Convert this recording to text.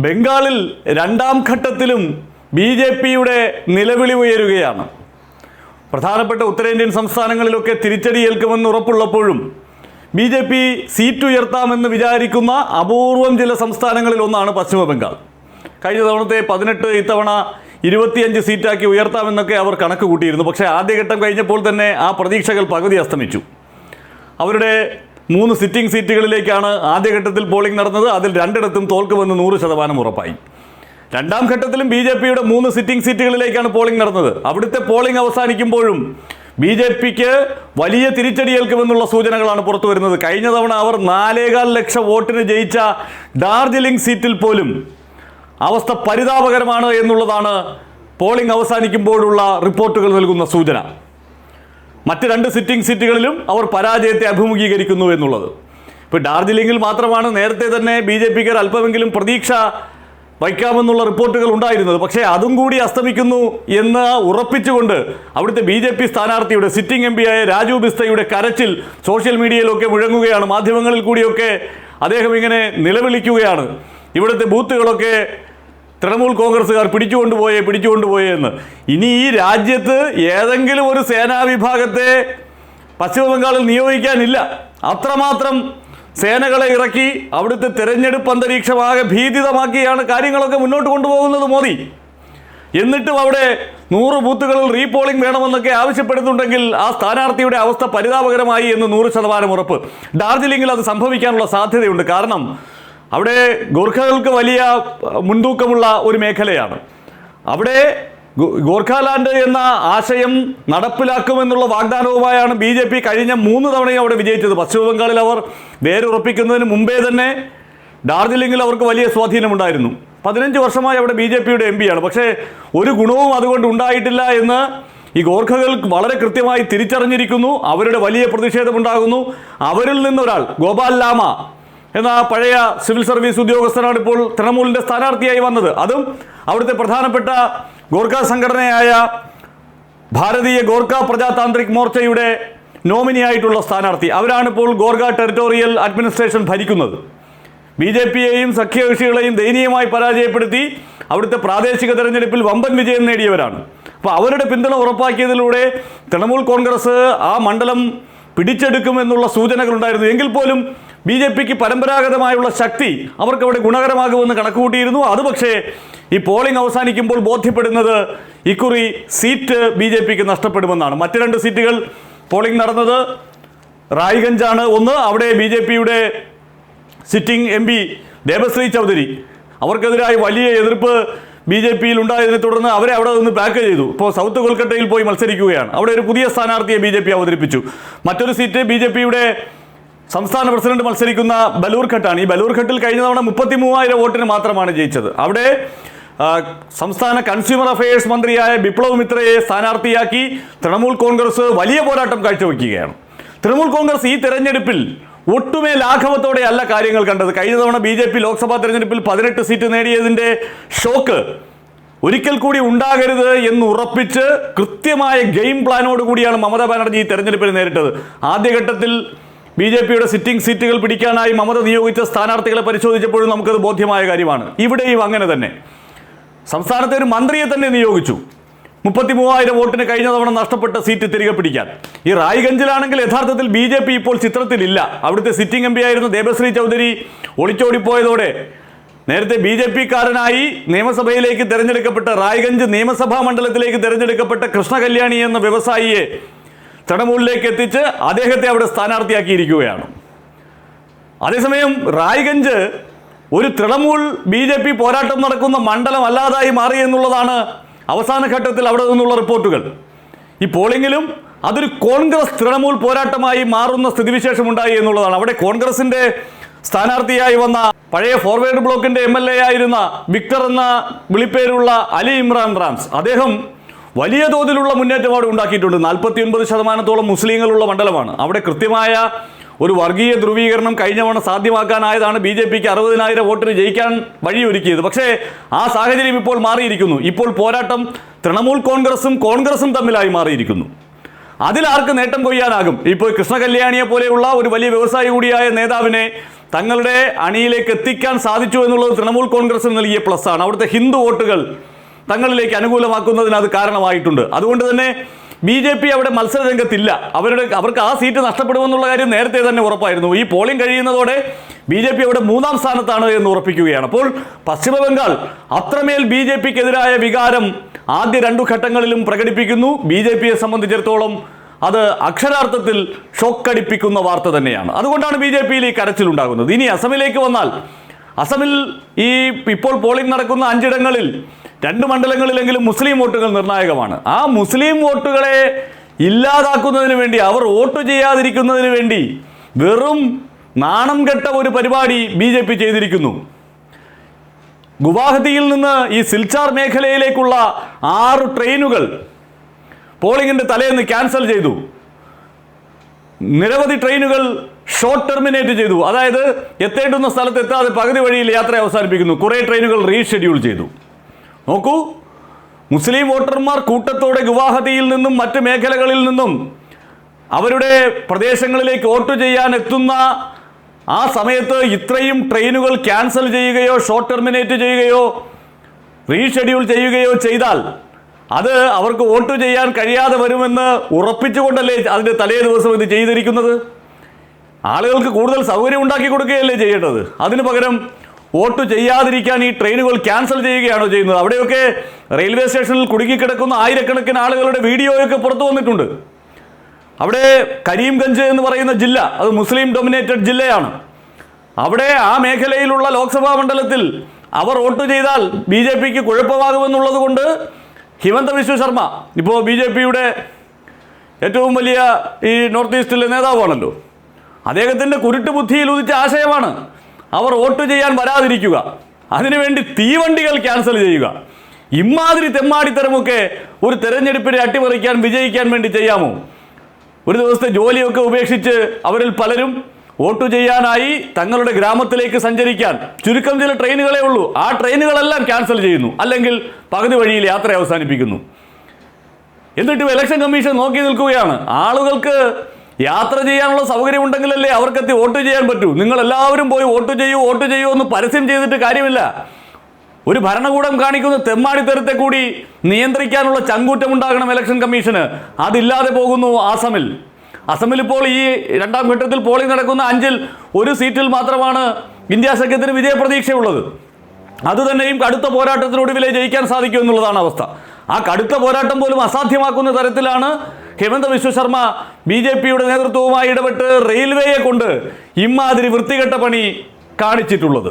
ബംഗാളിൽ രണ്ടാം ഘട്ടത്തിലും ബി ജെ പിയുടെ നിലവിളി ഉയരുകയാണ്. പ്രധാനപ്പെട്ട ഉത്തരേന്ത്യൻ സംസ്ഥാനങ്ങളിലൊക്കെ തിരിച്ചടി ഏൽക്കുമെന്ന് ഉറപ്പുള്ളപ്പോഴും ബി ജെ പി സീറ്റ് ഉയർത്താമെന്ന് വിചാരിക്കുന്ന അപൂർവം ചില സംസ്ഥാനങ്ങളിൽ ഒന്നാണ് പശ്ചിമ ബംഗാൾ. കഴിഞ്ഞ തവണത്തെ പതിനെട്ട് ഇത്തവണ ഇരുപത്തിയഞ്ച് സീറ്റാക്കി ഉയർത്താമെന്നൊക്കെ അവർ കണക്ക് കൂട്ടിയിരുന്നു പക്ഷേ ആദ്യഘട്ടം കഴിഞ്ഞപ്പോൾ തന്നെ ആ പ്രതീക്ഷകൾ പകുതി അസ്തമിച്ചു. അവരുടെ മൂന്ന് സിറ്റിംഗ് സീറ്റുകളിലേക്കാണ് ആദ്യഘട്ടത്തിൽ പോളിംഗ് നടന്നത്. അതിൽ രണ്ടിടത്തും തോൽക്കുമെന്ന് നൂറ് ശതമാനം ഉറപ്പായി. രണ്ടാം ഘട്ടത്തിലും ബി ജെ പിയുടെ മൂന്ന് സിറ്റിംഗ് സീറ്റുകളിലേക്കാണ് പോളിംഗ് നടന്നത്. അവിടുത്തെ പോളിംഗ് അവസാനിക്കുമ്പോഴും ബി ജെ പിക്ക് വലിയ തിരിച്ചടിയേൽക്കുമെന്നുള്ള സൂചനകളാണ് പുറത്തു വരുന്നത്. കഴിഞ്ഞ തവണ അവർ നാലേകാൽ ലക്ഷം വോട്ടിന് ജയിച്ച ഡാർജിലിംഗ് സീറ്റിൽ പോലും അവസ്ഥ പരിതാപകരമാണ് എന്നുള്ളതാണ് പോളിംഗ് അവസാനിക്കുമ്പോഴുള്ള റിപ്പോർട്ടുകൾ നൽകുന്ന സൂചന. മറ്റ് രണ്ട് സിറ്റിംഗ് സീറ്റുകളിലും അവർ പരാജയത്തെ അഭിമുഖീകരിക്കുന്നു എന്നുള്ളത്. ഇപ്പോൾ ഡാർജിലിംഗിൽ മാത്രമാണ് നേരത്തെ തന്നെ ബി ജെ പിക്കാർ അല്പമെങ്കിലും പ്രതീക്ഷ വയ്ക്കാമെന്നുള്ള റിപ്പോർട്ടുകൾ ഉണ്ടായിരുന്നത്. പക്ഷേ അതും കൂടി അസ്തമിക്കുന്നു എന്ന് ഉറപ്പിച്ചുകൊണ്ട് അവിടുത്തെ ബി ജെ പി സ്ഥാനാർത്ഥിയുടെ സിറ്റിംഗ് എം ആയ രാജു ബിസ്തയുടെ കരച്ചിൽ സോഷ്യൽ മീഡിയയിലൊക്കെ മുഴങ്ങുകയാണ്. മാധ്യമങ്ങളിൽ കൂടിയൊക്കെ അദ്ദേഹം ഇങ്ങനെ നിലവിളിക്കുകയാണ്. ഇവിടുത്തെ ബൂത്തുകളൊക്കെ തൃണമൂൽ കോൺഗ്രസ്സുകാർ പിടിച്ചുകൊണ്ടുപോയേ പിടിച്ചുകൊണ്ടുപോയേ എന്ന്. ഇനി ഈ രാജ്യത്ത് ഏതെങ്കിലും ഒരു സേനാ വിഭാഗത്തെ പശ്ചിമ ബംഗാളിൽ നിയോഗിക്കാനില്ല. അത്രമാത്രം സേനകളെ ഇറക്കി അവിടുത്തെ തെരഞ്ഞെടുപ്പ് അന്തരീക്ഷമാകെ ഭീതിതമാക്കിയാണ് കാര്യങ്ങളൊക്കെ മുന്നോട്ട് കൊണ്ടുപോകുന്നത് മോദി. എന്നിട്ടും അവിടെ നൂറ് ബൂത്തുകളിൽ റീപോളിംഗ് വേണമെന്നൊക്കെ ആവശ്യപ്പെടുന്നുണ്ടെങ്കിൽ ആ സ്ഥാനാർത്ഥിയുടെ അവസ്ഥ പരിതാപകരമായി എന്ന് നൂറ് ശതമാനം ഉറപ്പ്. ഡാർജിലിംഗിൽ അത് സംഭവിക്കാനുള്ള സാധ്യതയുണ്ട്. കാരണം അവിടെ ഗോർഖകൾക്ക് വലിയ മുൻതൂക്കമുള്ള ഒരു മേഖലയാണ്. അവിടെ ഗോർഖാലാൻഡ് എന്ന ആശയം നടപ്പിലാക്കുമെന്നുള്ള വാഗ്ദാനവുമായാണ് ബി ജെ പി കഴിഞ്ഞ മൂന്ന് തവണയും അവിടെ വിജയിച്ചത്. പശ്ചിമബംഗാളിൽ അവർ വേരുറപ്പിക്കുന്നതിന് മുമ്പേ തന്നെ ഡാർജിലിംഗിൽ അവർക്ക് വലിയ സ്വാധീനമുണ്ടായിരുന്നു. പതിനഞ്ച് വർഷമായി അവിടെ ബി ജെ പിയുടെ എം പിയാണ്. പക്ഷേ ഒരു ഗുണവും അതുകൊണ്ട് ഉണ്ടായിട്ടില്ല എന്ന് ഈ ഗോർഖകൾ വളരെ കൃത്യമായി തിരിച്ചറിഞ്ഞിരിക്കുന്നു. അവരുടെ വലിയ പ്രതിഷേധമുണ്ടാകുന്നു. അവരിൽ നിന്നൊരാൾ ഗോപാൽ ലാമ എന്ന പഴയ സിവിൽ സർവീസ് ഉദ്യോഗസ്ഥനാണ് ഇപ്പോൾ തൃണമൂലിന്റെ സ്ഥാനാർത്ഥിയായി വന്നത്. അതും അവിടുത്തെ പ്രധാനപ്പെട്ട ഗോർഖ സംഘടനയായ ഭാരതീയ ഗോർഖ പ്രജാതാന്ത്രിക് മോർച്ചയുടെ നോമിനിയായിട്ടുള്ള സ്ഥാനാർത്ഥി. അവരാണ് ഇപ്പോൾ ഗോർഖ ടെറിട്ടോറിയൽ അഡ്മിനിസ്ട്രേഷൻ ഭരിക്കുന്നത്. ബി ജെ പിയെയും സഖ്യകക്ഷികളെയും ദയനീയമായി പരാജയപ്പെടുത്തി അവിടുത്തെ പ്രാദേശിക തെരഞ്ഞെടുപ്പിൽ വമ്പൻ വിജയം നേടിയവരാണ്. അപ്പോൾ അവരുടെ പിന്തുണ ഉറപ്പാക്കിയതിലൂടെ തൃണമൂൽ കോൺഗ്രസ് ആ മണ്ഡലം പിടിച്ചെടുക്കുമെന്നുള്ള സൂചനകളുണ്ടായിരുന്നു. എങ്കിൽ പോലും ബി ജെ പിക്ക് പരമ്പരാഗതമായുള്ള ശക്തി അവർക്ക് അവിടെ ഗുണകരമാകുമെന്ന് കണക്കുകൂട്ടിയിരുന്നു. അത് പക്ഷേ ഈ പോളിംഗ് അവസാനിക്കുമ്പോൾ ബോധ്യപ്പെടുന്നത് ഇക്കുറി സീറ്റ് ബി ജെ പിക്ക് നഷ്ടപ്പെടുമെന്നാണ്. മറ്റു രണ്ട് സീറ്റുകൾ പോളിംഗ് നടന്നത്. റായ്ഗഞ്ചാണ് ഒന്ന് അവിടെ ബി ജെ പിയുടെ sitting M P Debasree Chaudhuri. അവർക്കെതിരായി വലിയ എതിർപ്പ് ബി ജെ പിയിൽ ഉണ്ടായതിനെ തുടർന്ന് അവരെ അവിടെ നിന്ന് പാക്ക് ചെയ്തു. ഇപ്പോൾ സൗത്ത് കൊൽക്കത്തയിൽ പോയി മത്സരിക്കുകയാണ്. അവിടെ ഒരു പുതിയ സ്ഥാനാർത്ഥിയെ ബി അവതരിപ്പിച്ചു. മറ്റൊരു സീറ്റ് ബി സംസ്ഥാന പ്രസിഡന്റ് മത്സരിക്കുന്ന ബലൂർഘട്ടാണ് ഈ ബലൂർഘട്ടിൽ കഴിഞ്ഞ തവണ മുപ്പത്തി മൂവായിരം വോട്ടിന് മാത്രമാണ് ജയിച്ചത്. അവിടെ സംസ്ഥാന കൺസ്യൂമർ അഫയേഴ്സ് മന്ത്രിയായ ബിപ്ലവ് മിത്രയെ സ്ഥാനാർത്ഥിയാക്കി തൃണമൂൽ കോൺഗ്രസ് വലിയ പോരാട്ടം കാഴ്ചവെക്കുകയാണ്. തൃണമൂൽ കോൺഗ്രസ് ഈ തെരഞ്ഞെടുപ്പിൽ ഒട്ടുമേ ലാഘവത്തോടെ അല്ല കാര്യങ്ങൾ കണ്ടത്. കഴിഞ്ഞ തവണ ബി ജെ പി ലോക്സഭാ തെരഞ്ഞെടുപ്പിൽ പതിനെട്ട് സീറ്റ് നേടിയതിന്റെ ഷോക്ക് ഒരിക്കൽ കൂടി ഉണ്ടാകരുത് എന്ന് ഉറപ്പിച്ച് കൃത്യമായ ഗെയിം പ്ലാനോട് കൂടിയാണ് മമതാ ബാനർജി ഈ തെരഞ്ഞെടുപ്പിൽ നേരിട്ടത്. ആദ്യഘട്ടത്തിൽ ബി ജെ പിയുടെ സിറ്റിംഗ് സീറ്റുകൾ പിടിക്കാനായി മമത നിയോഗിച്ച സ്ഥാനാർത്ഥികളെ പരിശോധിച്ചപ്പോഴും നമുക്കത് ബോധ്യമായ കാര്യമാണ്. ഇവിടെയും അങ്ങനെ തന്നെ. സംസ്ഥാനത്തെ ഒരു മന്ത്രിയെ തന്നെ നിയോഗിച്ചു. മുപ്പത്തി മൂവായിരം വോട്ടിന് കഴിഞ്ഞ തവണ നഷ്ടപ്പെട്ട സീറ്റ് തിരികെ പിടിക്കാൻ. ഈ റായ്ഗഞ്ചിലാണെങ്കിൽ യഥാർത്ഥത്തിൽ ബി ജെ പി ഇപ്പോൾ ചിത്രത്തിലില്ല. അവിടുത്തെ സിറ്റിംഗ് എം പി ആയിരുന്ന ദേബശ്രീ ചൗധരി. ഒളിച്ചോടിപ്പോയതോടെ നേരത്തെ ബി ജെ പിക്കാരനായി നിയമസഭയിലേക്ക് തിരഞ്ഞെടുക്കപ്പെട്ട റായ്ഗഞ്ച് നിയമസഭാ മണ്ഡലത്തിലേക്ക് തിരഞ്ഞെടുക്കപ്പെട്ട കൃഷ്ണകല്യാണി എന്ന വ്യവസായിയെ തൃണമൂലിലേക്ക് എത്തിച്ച് അദ്ദേഹത്തെ അവിടെ സ്ഥാനാർത്ഥിയാക്കിയിരിക്കുകയാണ്. അതേസമയം റായ്ഗഞ്ച് ഒരു തൃണമൂൽ ബി ജെ പി പോരാട്ടം നടക്കുന്ന മണ്ഡലം അല്ലാതായി മാറി എന്നുള്ളതാണ് അവസാന ഘട്ടത്തിൽ അവിടെ നിന്നുള്ള റിപ്പോർട്ടുകൾ. ഈ പോളിംഗിലും അതൊരു കോൺഗ്രസ് തൃണമൂൽ പോരാട്ടമായി മാറുന്ന സ്ഥിതിവിശേഷം ഉണ്ടായി എന്നുള്ളതാണ്. അവിടെ കോൺഗ്രസിന്റെ സ്ഥാനാർത്ഥിയായി വന്ന പഴയ ഫോർവേഡ് എൽ എ ആയിരുന്ന വിക്ടർ എന്ന വിളിപ്പേരുള്ള അലി ഇമ്രാൻ റാംസ്. അദ്ദേഹം വലിയ തോതിലുള്ള മുന്നേറ്റം ഉണ്ടാക്കിയിട്ടുണ്ട്. നാൽപ്പത്തി ഒൻപത് ശതമാനത്തോളം മുസ്ലിങ്ങളുള്ള മണ്ഡലമാണ്. അവിടെ കൃത്യമായ ഒരു വർഗീയ ധ്രുവീകരണം കഴിഞ്ഞ സാധ്യമാക്കാനായതാണ് ബി ജെ പിക്ക് അറുപതിനായിരം വോട്ടിന് ജയിക്കാൻ വഴിയൊരുക്കിയത്. പക്ഷേ ആ സാഹചര്യം ഇപ്പോൾ മാറിയിരിക്കുന്നു. ഇപ്പോൾ പോരാട്ടം തൃണമൂൽ കോൺഗ്രസും കോൺഗ്രസും തമ്മിലായി മാറിയിരിക്കുന്നു. അതിലാർക്ക് നേട്ടം കൊയ്യാനാകും? ഇപ്പോൾ കൃഷ്ണ കല്യാണിയെ പോലെയുള്ള ഒരു വലിയ വ്യവസായി കൂടിയായ നേതാവിനെ തങ്ങളുടെ അണിയിലേക്ക് എത്തിക്കാൻ സാധിച്ചു എന്നുള്ളത് തൃണമൂൽ കോൺഗ്രസിന് നൽകിയ പ്ലസ് ആണ്. അവിടുത്തെ ഹിന്ദു വോട്ടുകൾ തങ്ങളിലേക്ക് അനുകൂലമാക്കുന്നതിന് അത് കാരണമായിട്ടുണ്ട്. അതുകൊണ്ട് തന്നെ ബി ജെ പി അവിടെ മത്സര രംഗത്തില്ല അവരുടെ അവർക്ക് ആ സീറ്റ് നഷ്ടപ്പെടുമെന്നുള്ള കാര്യം നേരത്തെ തന്നെ ഉറപ്പായിരുന്നു. ഈ പോളിംഗ് കഴിയുന്നതോടെ ബി ജെ പി അവിടെ മൂന്നാം സ്ഥാനത്താണ് എന്ന് ഉറപ്പിക്കുകയാണ്. അപ്പോൾ പശ്ചിമബംഗാൾ അത്രമേൽ ബി ജെ പിക്കെതിരായ വികാരം ആദ്യ രണ്ടു ഘട്ടങ്ങളിലും പ്രകടിപ്പിക്കുന്നു. ബി ജെ പിയെ സംബന്ധിച്ചിടത്തോളം അത് അക്ഷരാർത്ഥത്തിൽ ഷോക്കടിപ്പിക്കുന്ന വാർത്ത തന്നെയാണ്. അതുകൊണ്ടാണ് ബി ജെ പിയിൽ ഈ കരച്ചിലുണ്ടാകുന്നത് ഇനി അസമിലേക്ക് വന്നാൽ അസമിൽ ഈ ഇപ്പോൾ പോളിംഗ് നടക്കുന്ന അഞ്ചിടങ്ങളിൽ രണ്ട് മണ്ഡലങ്ങളിലെങ്കിലും മുസ്ലിം വോട്ടുകൾ നിർണായകമാണ്. ആ മുസ്ലിം വോട്ടുകളെ ഇല്ലാതാക്കുന്നതിന് വേണ്ടി അവർ വോട്ട് ചെയ്യാതിരിക്കുന്നതിന് വേണ്ടി വെറും നാണം കെട്ട ഒരു പരിപാടി ബി ജെ പി ചെയ്തിരിക്കുന്നു. ഗുവാഹത്തിയിൽ നിന്ന് ഈ സിൽച്ചാർ മേഖലയിലേക്കുള്ള ആറ് ട്രെയിനുകൾ പോളിംഗിന്റെ തലേന്ന് ക്യാൻസൽ ചെയ്തു. നിരവധി ട്രെയിനുകൾ ഷോർട്ട് ടെർമിനേറ്റ് ചെയ്തു. അതായത് എത്തേണ്ടുന്ന സ്ഥലത്ത് എത്താതെ പകുതി വഴിയിൽ യാത്ര അവസാനിപ്പിക്കുന്നു. കുറേ ട്രെയിനുകൾ റീഷെഡ്യൂൾ ചെയ്തു. നോക്കൂ. മുസ്ലിം വോട്ടർമാർ കൂട്ടത്തോടെ ഗുവാഹത്തിയിൽ നിന്നും മറ്റ് മേഖലകളിൽ നിന്നും അവരുടെ പ്രദേശങ്ങളിലേക്ക് വോട്ട് ചെയ്യാൻ എത്തുന്ന ആ സമയത്ത് ഇത്രയും ട്രെയിനുകൾ ക്യാൻസൽ ചെയ്യുകയോ ഷോർട്ട് ടെർമിനേറ്റ് ചെയ്യുകയോ റീഷെഡ്യൂൾ ചെയ്യുകയോ ചെയ്താൽ അത് അവർക്ക് വോട്ട് ചെയ്യാൻ കഴിയാതെ വരുമെന്ന് ഉറപ്പിച്ചുകൊണ്ടല്ലേ അതിന്റെ തലേ ദിവസം ഇത് ചെയ്തിരിക്കുന്നത്? ആളുകൾക്ക് കൂടുതൽ സൗകര്യം ഉണ്ടാക്കി കൊടുക്കുകയല്ലേ ചെയ്യേണ്ടത്? അതിനു പകരം വോട്ട് ചെയ്യാതിരിക്കാൻ ഈ ട്രെയിനുകൾ ക്യാൻസൽ ചെയ്യുകയാണോ ചെയ്യുന്നത്? അവിടെയൊക്കെ റെയിൽവേ സ്റ്റേഷനിൽ കുടുങ്ങിക്കിടക്കുന്ന ആയിരക്കണക്കിന് ആളുകളുടെ വീഡിയോയൊക്കെ പുറത്തു വന്നിട്ടുണ്ട്. അവിടെ കരീംഗഞ്ച് എന്ന് പറയുന്ന ജില്ല അത് മുസ്ലിം ഡൊമിനേറ്റഡ് ജില്ലയാണ്. അവിടെ ആ മേഖലയിലുള്ള ലോക്സഭാ മണ്ഡലത്തിൽ അവർ വോട്ട് ചെയ്താൽ ബി ജെ പിക്ക് കുഴപ്പമാകുമെന്നുള്ളത് കൊണ്ട് ഹിമന്ത വിശ്വ ശർമ്മ ഇപ്പോൾ ബി ജെ പിയുടെ ഏറ്റവും വലിയ ഈ നോർത്ത് ഈസ്റ്റിലെ നേതാവാണല്ലോ. അദ്ദേഹത്തിന്റെ കുരുട്ട് ബുദ്ധിയിൽ ഉദിച്ച ആശയമാണ് അവർ വോട്ട് ചെയ്യാൻ വരാതിരിക്കുക. അതിനുവേണ്ടി തീവണ്ടികൾ ക്യാൻസൽ ചെയ്യുക. ഇമാതിരി തെമ്മാടിത്തരമൊക്കെ ഒരു തെരഞ്ഞെടുപ്പിനെ അട്ടിമറിക്കാൻ വിജയിക്കാൻ വേണ്ടി ചെയ്യാമോ? ഒരു ദിവസത്തെ ജോലിയൊക്കെ ഉപേക്ഷിച്ച് അവരിൽ പലരും വോട്ട് ചെയ്യാനായി തങ്ങളുടെ ഗ്രാമത്തിലേക്ക് സഞ്ചരിക്കാൻ. ചുരുക്കം ചില ട്രെയിനുകളേ ഉള്ളൂ. ആ ട്രെയിനുകളെല്ലാം ക്യാൻസൽ ചെയ്യുന്നു. അല്ലെങ്കിൽ പകുതി വഴിയിൽ യാത്ര അവസാനിപ്പിക്കുന്നു. എന്നിട്ടും ഇലക്ഷൻ കമ്മീഷൻ നോക്കി നിൽക്കുകയാണ്. ആളുകൾക്ക് യാത്ര ചെയ്യാനുള്ള സൗകര്യം ഉണ്ടെങ്കിലല്ലേ അവർക്കെത്തി വോട്ട് ചെയ്യാൻ പറ്റൂ. നിങ്ങൾ എല്ലാവരും പോയി വോട്ട് ചെയ്യൂ വോട്ട് ചെയ്യൂ എന്ന് പരസ്യം ചെയ്തിട്ട് കാര്യമില്ല. ഒരു ഭരണകൂടം കാണിക്കുന്ന തെമ്മാടിത്തരത്തെ കൂടി നിയന്ത്രിക്കാനുള്ള ചങ്കൂറ്റം ഉണ്ടാകണം ഇലക്ഷൻ കമ്മീഷന് അതില്ലാതെ പോകുന്നു ആസമിൽ. അസമിൽ ഇപ്പോൾ ഈ രണ്ടാം ഘട്ടത്തിൽ പോളിംഗ് നടക്കുന്ന അഞ്ചിൽ ഒരു സീറ്റിൽ മാത്രമാണ് ഇന്ത്യ സഖ്യത്തിന് വിജയപ്രതീക്ഷയുള്ളത്. അതുതന്നെയും കടുത്ത പോരാട്ടത്തിനൊടുവിലെ ജയിക്കാൻ സാധിക്കും എന്നുള്ളതാണ് അവസ്ഥ. ആ കടുത്ത പോരാട്ടം പോലും അസാധ്യമാക്കുന്ന തരത്തിലാണ് ഹേമന്ത വിശ്വ ശർമ്മ ബി ജെ പിയുടെ നേതൃത്വവുമായി ഇടപെട്ട് റെയിൽവേയെ കൊണ്ട് ഇമാതിരി വൃത്തികെട്ട പണി കാണിച്ചിട്ടുള്ളത്.